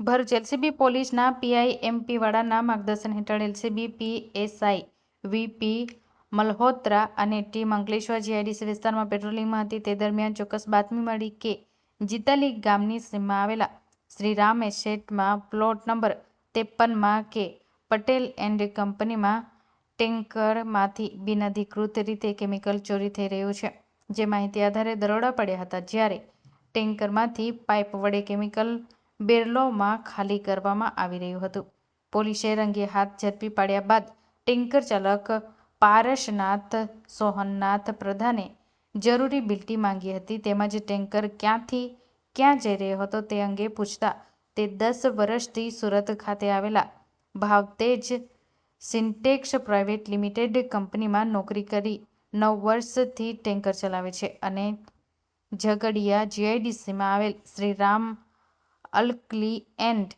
Bharuch LCB પોલીસના PI MP વાળાના માર્ગદર્શન હેઠળ એલસીબી, પીએસઆઈ, વીપી મલ્હોત્રા અને ટીમ અંકલેશ્વર જીઆઈડીસી વિસ્તારમાં પેટ્રોલિંગમાં હતી. તે દરમિયાન ચોક્કસ બાતમી મળી કે જીતાલી ગામની સીમમાં આવેલા શ્રીરામ એસેટમાં પ્લોટ નંબર ત્રેપનમાં કે પટેલ એન્ડ કંપનીમાં ટેન્કરમાંથી બિનઅધિકૃત રીતે કેમિકલ ચોરી થઈ રહ્યું છે. જે માહિતી આધારે દરોડા પડ્યા હતા જ્યારે ટેન્કરમાંથી પાઇપ વડે કેમિકલ બેરલોમાં ખાલી કરવામાં આવી રહ્યું હતું. પોલીસે રંગે હાથ ઝડપી પાડ્યા બાદ ટેન્કર ચાલક પારસનાથ સોહનનાથ પ્રધાને જરૂરી બિલ્ટી માંગી હતી. તેમજ ટેન્કર ક્યાંથી ક્યાં જઈ રહ્યો હતો તે અંગે પૂછતા તે દસ વર્ષથી સુરત ખાતે આવેલા ભાવતેજ સિન્ટેક્સ પ્રાઇવેટ લિમિટેડ કંપનીમાં નોકરી કરી નવ વર્ષથી ટેન્કર ચલાવે છે અને ઝઘડિયા જીઆઈડીસીમાં આવેલ શ્રીરામ અલ્કલી એન્ડ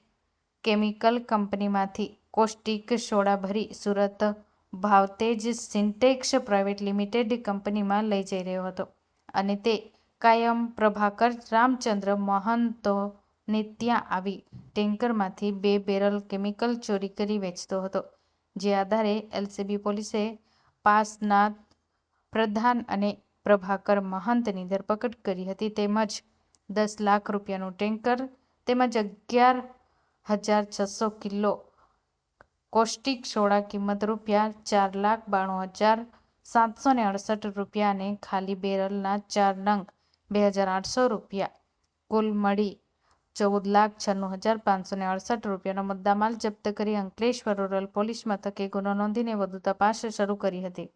કેમિકલ કંપનીમાંથી કોસ્ટિક સોડા ભરી Surat Bhavtej Sintex private limited કંપનીમાં લઈ જઈ રહ્યો હતો અને તે કાયમ પ્રભાકર રામચંદ્ર મહંતોને ત્યાં આવી ટેન્કરમાંથી બે બેરલ કેમિકલ ચોરી કરી વેચતો હતો, જે આધારે એલસીબી પોલીસે પાસના પ્રધાન અને પ્રભાકર મહંતની ધરપકડ કરી હતી. તેમજ દસ લાખ રૂપિયાનું ટેન્કર તેમજ અગિયાર હજાર છસો કિલો કોસ્ટિક સોડા કિંમત રૂપિયા ચાર લાખ બાણું હજાર સાતસો ને અડસઠ રૂપિયા અને ખાલી બેરલના ચાર નંગ બે હજાર આઠસો રૂપિયા. કુલ મળી ચૌદ લાખ છન્નું હજાર પાંચસો ને અડસઠ રૂપિયાનો મુદ્દામાલ જપ્ત કરી અંકલેશ્વર રૂરલ પોલીસ મથકે ગુનો નોંધીને વધુ તપાસ શરૂ કરી હતી.